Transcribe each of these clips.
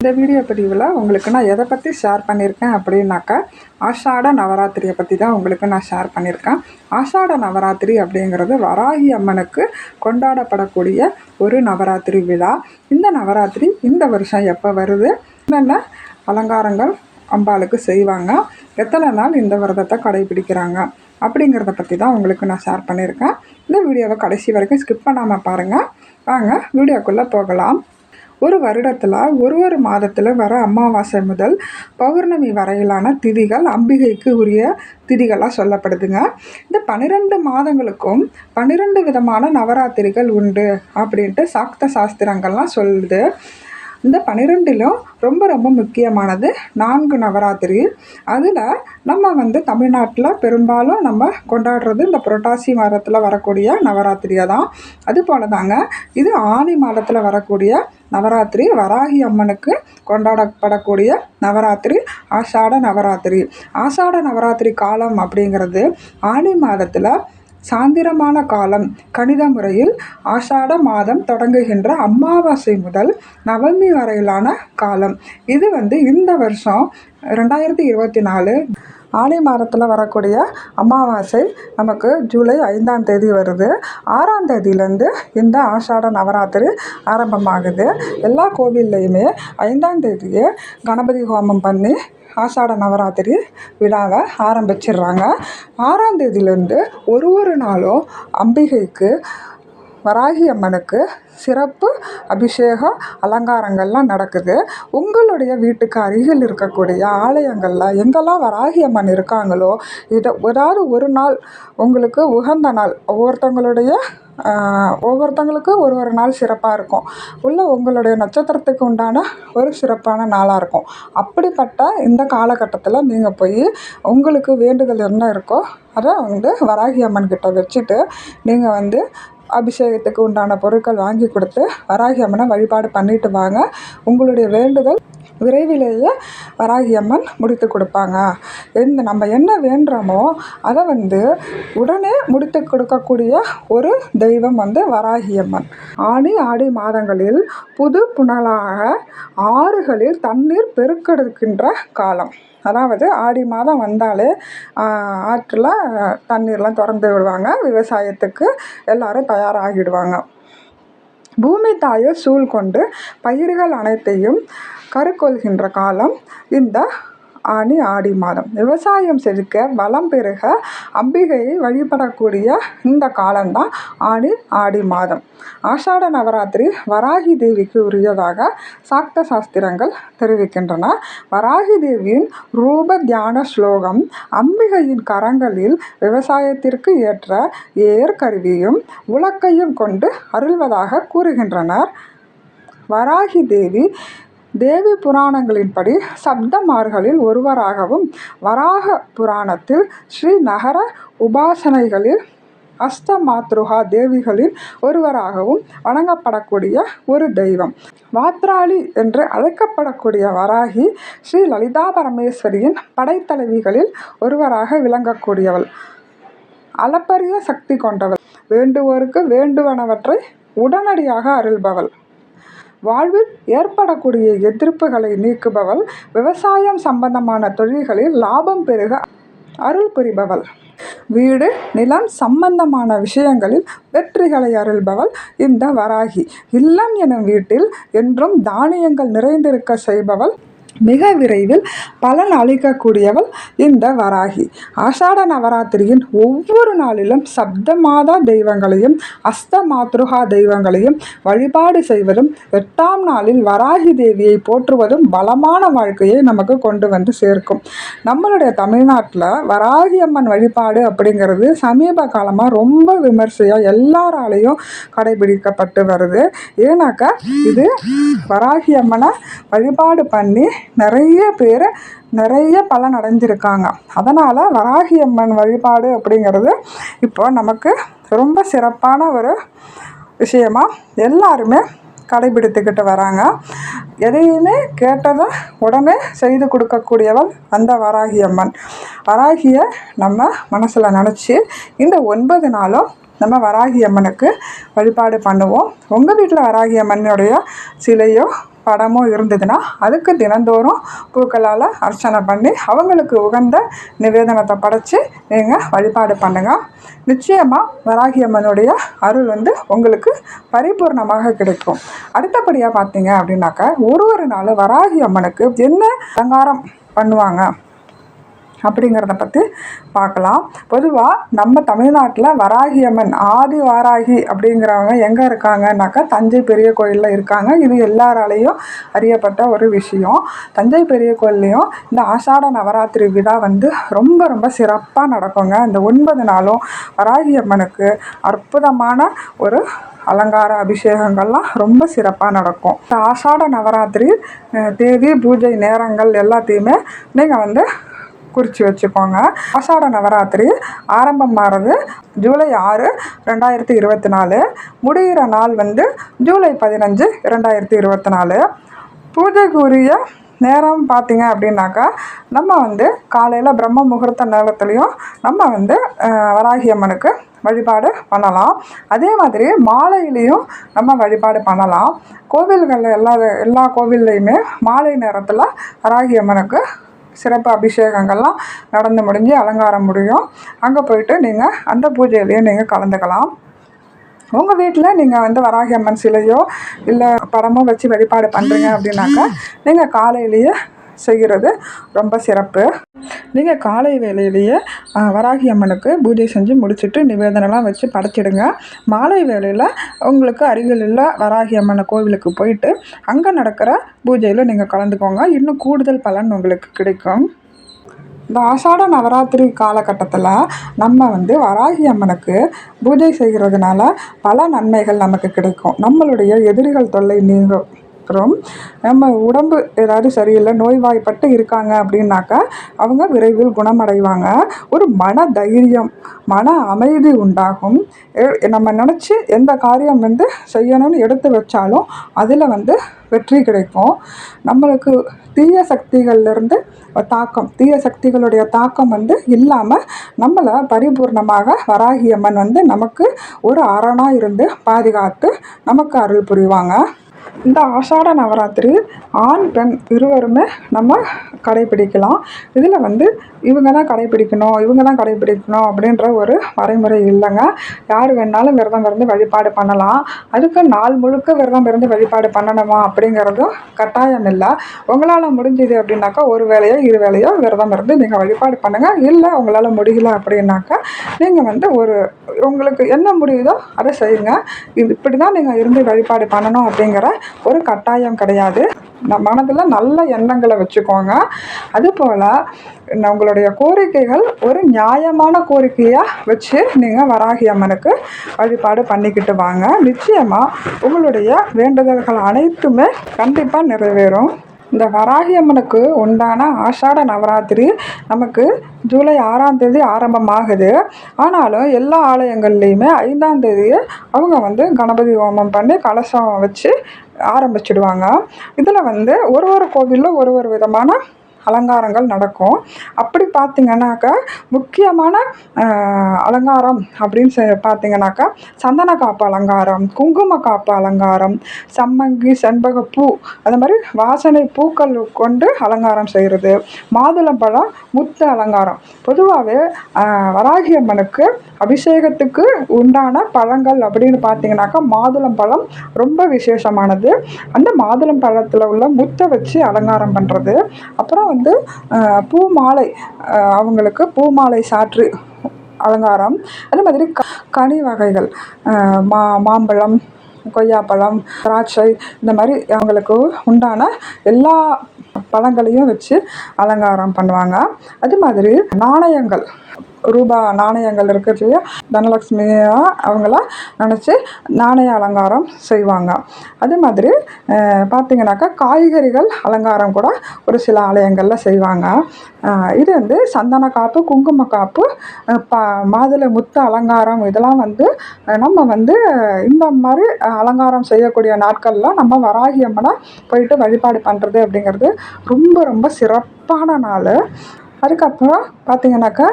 இந்த வீடியோ பதிவில் உங்களுக்கு நான் எதை பற்றி ஷேர் பண்ணியிருக்கேன் அப்படின்னாக்கா ஆஷாட நவராத்திரியை பற்றி தான் உங்களுக்கு நான் ஷேர் பண்ணியிருக்கேன் ஆஷாட நவராத்திரி அப்படிங்கிறது வராகி அம்மனுக்கு கொண்டாடப்படக்கூடிய ஒரு நவராத்திரி விழா. இந்த நவராத்திரி இந்த வருஷம் எப்போ வருது? என்னென்ன அலங்காரங்கள் அம்பாளுக்கு செய்வாங்க? எத்தனை நாள் இந்த விரதத்தை கடைபிடிக்கிறாங்க? அப்படிங்கிறத பற்றி தான் உங்களுக்கு நான் ஷேர் பண்ணியிருக்கேன் இந்த வீடியோவை கடைசி வரைக்கும் ஸ்கிப் பண்ணாமல் பாருங்கள் வாங்க வீடியோக்குள்ளே போகலாம். ஒரு வருடத்தில் ஒரு ஒரு மாதத்தில் வர அமாவாசை முதல் பௌர்ணமி வரையிலான திதிகள் அம்பிகைக்கு உரிய திதிகளாக சொல்லப்படுதுங்க. இந்த பன்னிரெண்டு மாதங்களுக்கும் பன்னிரெண்டு விதமான நவராத்திரிகள் உண்டு அப்படின்ட்டு சாக்த சாஸ்திரங்கள்லாம் சொல்லுது. இந்த பன்னிரெண்டிலும் ரொம்ப ரொம்ப முக்கியமானது நான்கு நவராத்திரி. அதில் நம்ம வந்து தமிழ்நாட்டில் பெரும்பாலும் நம்ம கொண்டாடுறது இந்த புரட்டாசி மாதத்தில் வரக்கூடிய நவராத்திரியை தான். அது போல தாங்க இது ஆனி மாதத்தில் வரக்கூடிய நவராத்திரி வராகி அம்மனுக்கு கொண்டாடப்படக்கூடிய நவராத்திரி ஆஷாட நவராத்திரி. ஆஷாட நவராத்திரி காலம் அப்படிங்கிறது ஆனி மாதத்தில் சாந்திரமான காலம் கணித முறையில் ஆஷாட மாதம் தொடங்குகின்ற அமாவாசை முதல் நவமி வரையிலான காலம். இது வந்து இந்த வருஷம் ரெண்டாயிரத்தி இருபத்தி நாலு ஆடி மாதத்தில் வரக்கூடிய அமாவாசை நமக்கு ஜூலை ஐந்தாம் தேதி வருது. ஆறாம் தேதியிலேருந்து இந்த ஆஷாட நவராத்திரி ஆரம்பமாகுது. எல்லா கோவில்லையுமே ஐந்தாம் தேதியே கணபதி ஹோமம் பண்ணி ஆஷாட நவராத்திரி விழாவை ஆரம்பிச்சிடுறாங்க. ஆறாம் தேதியிலேருந்து ஒரு ஒரு நாளும் அம்பிகைக்கு வராகி அம்மனுக்கு சிறப்பு அபிஷேகம் அலங்காரங்கள்லாம் நடக்குது. உங்களுடைய வீட்டுக்கு அருகில் இருக்கக்கூடிய ஆலயங்களில் எங்கெல்லாம் வராகி அம்மன் இருக்காங்களோ இதை ஏதாவது ஒரு நாள் உங்களுக்கு உகந்த நாள் ஒவ்வொருத்தவங்களுடைய ஒவ்வொருத்தங்களுக்கு ஒரு ஒரு நாள் சிறப்பாக இருக்கும். உள்ள உங்களுடைய நட்சத்திரத்துக்கு உண்டான ஒரு சிறப்பான நாளாக இருக்கும். அப்படிப்பட்ட இந்த காலகட்டத்தில் நீங்கள் போய் உங்களுக்கு வேண்டுதல் என்ன இருக்கோ அதை வந்து வராகி அம்மன் கிட்ட வச்சுட்டு நீங்கள் வந்து அபிஷேகத்துக்கு உண்டான பொருட்கள் வாங்கி கொடுத்து வராகி அம்மனை வழிபாடு பண்ணிட்டு வாங்க. உங்களுடைய வேண்டுதல் விரைவிலேயே வராகி அம்மன் முடித்து கொடுப்பாங்க. எந்த நம்ம என்ன வேண்டுறோமோ அதை வந்து உடனே முடித்து கொடுக்கக்கூடிய ஒரு தெய்வம் வந்து வராகி அம்மன். ஆடி ஆடி மாதங்களில் புது புனலாக ஆறுகளில் தண்ணீர் பெருக்கெடுக்கின்ற காலம். அதாவது ஆடி மாதம் வந்தாலே ஆற்றில் தண்ணீர்லாம் திறந்து விடுவாங்க. விவசாயத்துக்கு எல்லோரும் தயாராகிடுவாங்க. பூமி தாயை சூழ் கொண்டு பயிர்கள் அனைத்தையும் கருக்கொள்கின்ற காலம் இந்த ஆனி ஆடி மாதம். விவசாயம் செழிக்க வளம் பெருக அம்பிகையை வழிபடக்கூடிய இந்த காலம்தான் ஆனி ஆடி மாதம். ஆஷாட நவராத்திரி வராகி தேவிக்கு உரியதாக சாக்த சாஸ்திரங்கள் தெரிவிக்கின்றன. வராகி தேவியின் ரூப தியான ஸ்லோகம் அம்பிகையின் கரங்களில் விவசாயத்திற்கு ஏற்ற ஏர் கருவியும் உலக்கையும் கொண்டு அருள்வதாக கூறுகின்றனர். வராகி தேவி தேவி புராணங்களின்படி சப்தமார்களில் ஒருவராகவும் வராக புராணத்தில் ஸ்ரீ நகர உபாசனைகளில் அஸ்தமாத்ருகா தேவிகளில் ஒருவராகவும் வணங்கப்படக்கூடிய ஒரு தெய்வம். வாத்ராளி என்று அழைக்கப்படக்கூடிய வராகி ஸ்ரீ லலிதா பரமேஸ்வரியின் படைத்தலைவிகளில் ஒருவராக விளங்கக்கூடியவள். அளப்பரிய சக்தி கொண்டவள். வேண்டுவோருக்கு வேண்டுவனவற்றை உடனடியாக அருள்பவள். வாழ்வில் ஏற்படக்கூடிய எதிர்ப்புகளை நீக்குபவள் விவசாயம் சம்பந்தமான தொழில்களில் லாபம் பெருக அருள் புரிபவள். வீடு நிலம் சம்பந்தமான விஷயங்களில் வெற்றிகளை அருள்பவள். இந்த வராகி இல்லம் எனும் வீட்டில் என்றும் தானியங்கள் நிறைந்திருக்க செய்பவள். மிக விரைவில் பலன் அளிக்கக்கூடியவள் இந்த வராகி. ஆஷாட நவராத்திரியின் ஒவ்வொரு நாளிலும் சப்த மாதா தெய்வங்களையும் அஸ்த மாத்ருகா தெய்வங்களையும் வழிபாடு செய்வதும் எட்டாம் நாளில் வராகி தேவியை போற்றுவதும் பலமான வாழ்க்கையை நமக்கு கொண்டு வந்து சேர்க்கும். நம்மளுடைய தமிழ்நாட்டில் வராகி அம்மன் வழிபாடு அப்படிங்கிறது சமீப காலமாக ரொம்ப விமர்சையாக எல்லாராலையும் கடைபிடிக்கப்பட்டு வருது. ஏன்னாக்கா இது வராகி அம்மனை வழிபாடு பண்ணி நிறைய பேர் நிறைய பலன் அடைஞ்சிருக்காங்க. அதனால் வராகி அம்மன் வழிபாடு அப்படிங்கிறது இப்போ நமக்கு ரொம்ப சிறப்பான ஒரு விஷயமா எல்லாருமே கடைபிடித்துக்கிட்டு வராங்க. எதையுமே கேட்டதை உடனே செய்து கொடுக்கக்கூடியவள் அந்த வராகி அம்மன். வராகியை நம்ம மனசில் நினச்சி இந்த ஒன்பது நாளும் நம்ம வராகி அம்மனுக்கு வழிபாடு பண்ணுவோம். உங்கள் வீட்டில் வராகி அம்மனுடைய சிலையோ படமோ இருந்ததுன்னா அதுக்கு தினந்தோறும் பூக்களால் அர்ச்சனை பண்ணி அவங்களுக்கு உகந்த நிவேதனத்தை படைச்சி நீங்கள் வழிபாடு பண்ணுங்கள் நிச்சயமாக வராகி அம்மனுடைய அருள் வந்து உங்களுக்கு பரிபூர்ணமாக கிடைக்கும். அடுத்தபடியாக பார்த்தீங்க அப்படின்னாக்கா ஒரு ஒரு நாள் வராகி அம்மனுக்கு என்ன அலங்காரம் பண்ணுவாங்க? அப்படிங்கிறத பற்றி பார்க்கலாம். பொதுவாக நம்ம தமிழ்நாட்டில் வராகி அம்மன் ஆதி வாராகி அப்படிங்கிறவங்க எங்கே இருக்காங்கனாக்கா தஞ்சை பெரிய கோயிலில் இருக்காங்க. இது எல்லாராலேயும் அறியப்பட்ட ஒரு விஷயம். தஞ்சை பெரிய கோயில்லையும் இந்த ஆஷாட நவராத்திரி விழா வந்து ரொம்ப ரொம்ப சிறப்பாக நடக்குங்க. இந்த ஒன்பது நாளும் வராகி அம்மனுக்கு அற்புதமான ஒரு அலங்கார அபிஷேகங்கள்லாம் ரொம்ப சிறப்பாக நடக்கும். இந்த ஆஷாட நவராத்திரி தேதி பூஜை நேரங்கள் எல்லாத்தையுமே நீங்கள் வந்து குறித்து வச்சுக்கோங்க. ஆஷாட நவராத்திரி ஆரம்பம் ஆகிறது ஜூலை ஆறு ரெண்டாயிரத்தி இருபத்தி நாலு முடிகிற நாள் வந்து ஜூலை பதினஞ்சு ரெண்டாயிரத்தி இருபத்தி நாலு பூஜைக்குரிய நேரம் பார்த்தீங்க அப்படின்னாக்கா நம்ம வந்து காலையில் பிரம்ம முகூர்த்த நேரத்துலையும் நம்ம வந்து வராகியம்மனுக்கு வராகி அம்மனுக்கு வழிபாடு பண்ணலாம். அதே மாதிரி மாலையிலையும் நம்ம வழிபாடு பண்ணலாம். கோவில்களில் எல்லா எல்லா கோவில்லையுமே மாலை நேரத்தில் வராகி அம்மனுக்கு சிறப்பு அபிஷேகங்கள்லாம் நடந்து முடிஞ்சு அலங்காரம் முடியும். அங்கே போயிட்டு நீங்கள் அந்த பூஜையிலையும் நீங்கள் கலந்துக்கலாம். உங்கள் வீட்டில் நீங்கள் வந்து வராகி அம்மன் சிலையோ இல்லை படமோ வச்சு வழிபாடு பண்ணுறீங்க அப்படின்னாக்கா நீங்கள் காலையிலேயே செய்கிறது. ரொம்ப சிறப்பு. நீங்கள் காலை வேலையிலேயே வராகி அம்மனுக்கு பூஜை செஞ்சு முடிச்சுட்டு நிவேதனம்லாம் வச்சு படைச்சிடுங்க. மாலை வேலையில் உங்களுக்கு அருகில் உள்ள வராகி அம்மன் கோவிலுக்கு போயிட்டு அங்கே நடக்கிற பூஜையில் நீங்கள் கலந்துக்கோங்க. இன்னும் கூடுதல் பலன் உங்களுக்கு கிடைக்கும். இந்த ஆஷாட நவராத்திரி காலகட்டத்தில் நம்ம வந்து வராகி அம்மனுக்கு பூஜை செய்கிறதுனால பல நன்மைகள் நமக்கு கிடைக்கும். நம்மளுடைய எதிரிகள் தொல்லை நீங்கும் அப்புறம் நம்ம உடம்பு ஏதாவது சரியில்லை நோய்வாய்ப்பட்டு இருக்காங்க அப்படின்னாக்கா அவங்க விரைவில் குணமடைவாங்க. ஒரு மன தைரியம் மன அமைதி உண்டாகும். எ- நம்ம நினச்சி எந்த காரியம் வந்து செய்யணும்னு எடுத்து வச்சாலும் அதில் வந்து வெற்றி கிடைக்கும். நம்மளுக்கு தீய சக்திகள்லேருந்து தாக்கம் தீய சக்திகளுடைய தாக்கம் வந்து இல்லாமல் நம்மளை பரிபூர்ணமாக வராகியம்மன் வந்து நமக்கு ஒரு அரணாக இருந்து பாதுகாத்து நமக்கு அருள் புரிவாங்க. இந்த ஆஷாட நவராத்திரி ஆண் பெண் இருவருமே நம்ம கடைபிடிக்கலாம். இதில் வந்து இவங்க தான் கடைபிடிக்கணும் இவங்க தான் கடைபிடிக்கணும் அப்படின்ற ஒரு வரைமுறை இல்லைங்க. யார் வேணாலும் விரதம் இருந்து வழிபாடு பண்ணலாம். அதுக்கு நாள் முழுக்க விரதம் இருந்து வழிபாடு பண்ணணுமா அப்படிங்கிறதும் கட்டாயம் இல்லை. உங்களால் முடிஞ்சது அப்படின்னாக்கா ஒரு வேலையோ இரு வேலையோ விரதம் இருந்து நீங்கள் வழிபாடு பண்ணுங்கள் இல்லை உங்களால் முடியல அப்படின்னாக்கா நீங்கள் வந்து ஒரு உங்களுக்கு என்ன முடியுதோ அதை செய்யுங்க. இப்படி தான் நீங்கள் இருந்து வழிபாடு பண்ணணும் அப்படிங்கிற ஒரு கட்டாயம் கிடையாது. நம்ம மனதில் நல்ல எண்ணங்களை வச்சுக்கோங்க. அதுபோல் உங்களுடைய கோரிக்கைகள் ஒரு நியாயமான கோரிக்கையாக வச்சு நீங்கள் வராகி அம்மனுக்கு வழிபாடு பண்ணிக்கிட்டு வாங்க. நிச்சயமாக உங்களுடைய வேண்டுதல்கள் அனைத்துமே கண்டிப்பாக நிறைவேறும். இந்த வராகி அம்மனுக்கு உண்டான ஆஷாட நவராத்திரி நமக்கு ஜூலை ஆறாம் தேதி ஆரம்பமாகுது. ஆனாலும் எல்லா ஆலயங்கள்லேயுமே ஐந்தாம் தேதி அவங்க வந்து கணபதி ஹோமம் பண்ணி கலசம் வச்சு ஆரம்பிச்சிடுவாங்க. இதில் வந்து ஒரு ஒரு கோவிலில் ஒரு ஒரு விதமான அலங்காரங்கள் நடக்கும். அப்படி பார்த்தீங்கன்னாக்கா முக்கியமான அலங்காரம் அப்படின்னு சொல்லி சந்தன காப்பு அலங்காரம் குங்கும காப்பு அலங்காரம் சம்மங்கி செண்பகப்பூ அது மாதிரி வாசனை பூக்கள் கொண்டு அலங்காரம் செய்கிறது மாதுளம்பழம் முத்து அலங்காரம். பொதுவாகவே வராகி அம்மனுக்கு அபிஷேகத்துக்கு உண்டான பழங்கள் அப்படின்னு பார்த்தீங்கன்னாக்கா மாதுளம்பழம் ரொம்ப விசேஷமானது. அந்த மாதுளம்பழத்தில் உள்ள முத்தை வச்சு அலங்காரம் பண்ணுறது அப்புறம் வந்து பூ மாலை அவங்களுக்கு பூ மாலை சாற்று அலங்காரம். அதே மாதிரி க கனி வகைகள் மா மாம்பழம் கொய்யாப்பழம் திராட்சை இந்த மாதிரி அவங்களுக்கு உண்டான எல்லா பழங்களையும் வச்சு அலங்காரம் பண்ணுவாங்க. அது மாதிரி நாணயங்கள் ரூபா நாணயங்கள் இருக்கிறது தனலக்ஷ்மியாக அவங்கள நினச்சி நாணய அலங்காரம் செய்வாங்க. அதே மாதிரி பார்த்திங்கனாக்கா பார்த்தீங்கன்னாக்கா காய்கறிகள் அலங்காரம் கூட ஒரு சில ஆலயங்களில் செய்வாங்க. இது வந்து சந்தன காப்பு குங்கும காப்பு ப மாதுளை முத்து அலங்காரம் இதெல்லாம் வந்து நம்ம வந்து இந்த மாதிரி அலங்காரம் செய்யக்கூடிய நாட்களில் நம்ம வராகி அம்மனை போயிட்டு வழிபாடு பண்ணுறது அப்படிங்கிறது ரொம்ப ரொம்ப சிறப்பான நாள். அதுக்கப்புறம் பார்த்தீங்கன்னாக்கா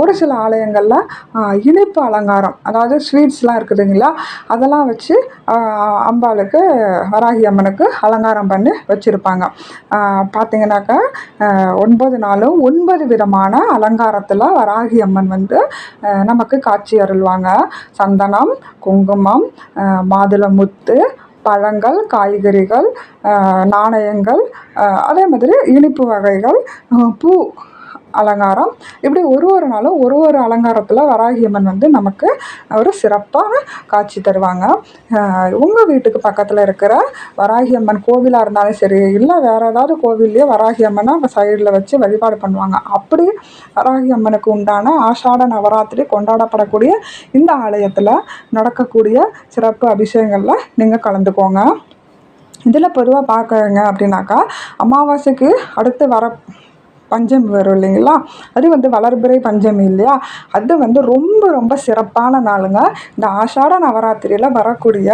ஒரு சில ஆலயங்களில் இனிப்பு அலங்காரம் அதாவது ஸ்வீட்ஸ்லாம் இருக்குதுங்களா அதெல்லாம் வச்சு அம்பாளுக்கு வராகி அம்மனுக்கு அலங்காரம் பண்ணி வச்சுருப்பாங்க. பார்த்தீங்கன்னாக்கா ஒன்பது நாளும் ஒன்பது விதமான அலங்காரத்தில் வராகி அம்மன் வந்து நமக்கு காட்சி அருள்வாங்க. சந்தனம் குங்குமம் மாதுளமுத்து பழங்கள் காய்கறிகள் நாணயங்கள் அதே மாதிரி இனிப்பு வகைகள் பூ அலங்காரம். இப்படி ஒரு ஒரு நாளும் ஒரு ஒரு அலங்காரத்தில் வராகி அம்மன் வந்து நமக்கு ஒரு சிறப்பான காட்சி தருவாங்க. உங்கள் வீட்டுக்கு பக்கத்தில் இருக்கிற வராகி அம்மன் கோவிலாக இருந்தாலும் சரி இல்லை வேறு ஏதாவது கோவில்லையே வராகி அம்மனை சைடில் வச்சு வழிபாடு பண்ணுவாங்க. அப்படி வராகி அம்மனுக்கு உண்டான ஆஷாட நவராத்திரி கொண்டாடப்படக்கூடிய இந்த ஆலயத்தில் நடக்கக்கூடிய சிறப்பு அபிஷேகங்களில் நீங்கள் கலந்துக்கோங்க. இதில் பொதுவாக பார்க்குறங்க அப்படின்னாக்கா அமாவாசைக்கு அடுத்து வர பஞ்சமி வரும் இல்லைங்களா? அது வந்து வளர்பிறை பஞ்சமி இல்லையா? அது வந்து ரொம்ப ரொம்ப சிறப்பான நாளுங்க. இந்த ஆஷாட நவராத்திரியில் வரக்கூடிய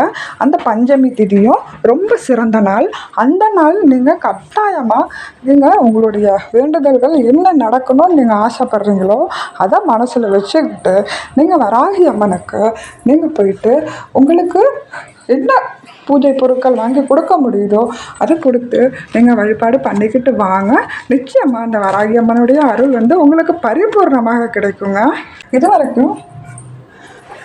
அந்த பஞ்சமி திதியும் ரொம்ப சிறந்த நாள். அந்த நாள் நீங்கள் கட்டாயமாக நீங்கள் உங்களுடைய வேண்டுதல்கள் என்ன நடக்கணும்னு நீங்கள் ஆசைப்படுறீங்களோ அதை மனசில் வச்சுக்கிட்டு நீங்கள் வராகி அம்மனுக்கு நீங்கள் போயிட்டு உங்களுக்கு என்ன பூஜை பொருட்கள் வாங்கி கொடுக்க முடியுதோ அதை கொடுத்து நீங்கள் வழிபாடு பண்ணிக்கிட்டு வாங்க. நிச்சயமாக அந்த வராகி அம்மனுடைய அருள் வந்து உங்களுக்கு பரிபூர்ணமாக கிடைக்குங்க. இது வரைக்கும்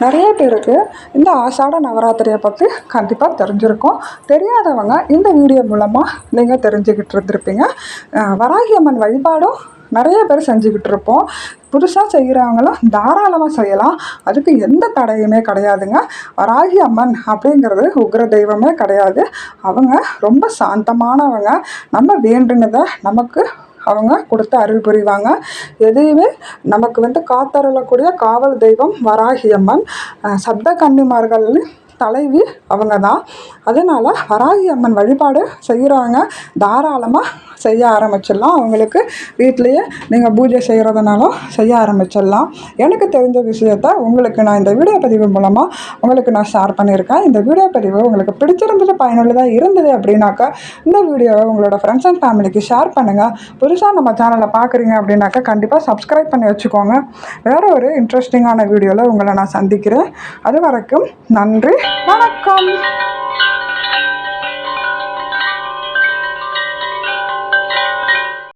நிறைய பேருக்கு இந்த ஆஷாட நவராத்திரியை பற்றி கண்டிப்பாக தெரிஞ்சிருக்கும். தெரியாதவங்க இந்த வீடியோ மூலமாக நீங்கள் தெரிஞ்சுக்கிட்டு இருந்திருப்பீங்க. வராகி அம்மன் வழிபாடும் நிறைய பேர் செஞ்சுக்கிட்டு இருப்போம். புதுசாக செய்கிறவங்களும் தாராளமாக செய்யலாம். அதுக்கு எந்த தடையுமே கிடையாதுங்க. வராகி அம்மன் அப்படிங்கிறது உக்ர தெய்வமே கிடையாது. அவங்க ரொம்ப சாந்தமானவங்க. நம்ம வேண்டுனதை நமக்கு அவங்க கொடுத்து அருள் புரிவாங்க. எதையுமே நமக்கு வந்து காத்தருளக்கூடிய காவல் தெய்வம் வராகி அம்மன். சப்த கன்னிமார்கள் தலைவி அவங்க தான் அதனால் வராகி அம்மன் வழிபாடு செய்கிறவங்க தாராளமாக செய்ய ஆரம்பிச்சிடலாம். அவங்களுக்கு வீட்லேயே நீங்கள் பூஜை செய்கிறதுனாலும் செய்ய ஆரம்பிச்சிடலாம். எனக்கு தெரிஞ்ச விஷயத்த உங்களுக்கு நான் இந்த வீடியோ பதிவு மூலமாக உங்களுக்கு நான் ஷேர் பண்ணியிருக்கேன். இந்த வீடியோ பதிவு உங்களுக்கு பிடிச்சிருந்தது பயனுள்ளதாக இருந்தது அப்படின்னாக்கா இந்த வீடியோவை உங்களோட ஃப்ரெண்ட்ஸ் அண்ட் ஃபேமிலிக்கு ஷேர் பண்ணுங்கள் புதுசாக நம்ம சேனலை பார்க்குறீங்க அப்படின்னாக்கா கண்டிப்பாக சப்ஸ்கிரைப் பண்ணி வச்சுக்கோங்க. வேறு ஒரு இன்ட்ரெஸ்டிங்கான வீடியோவில் உங்களை நான் சந்திக்கிறேன். அது வரைக்கும் நன்றி. வணக்கம்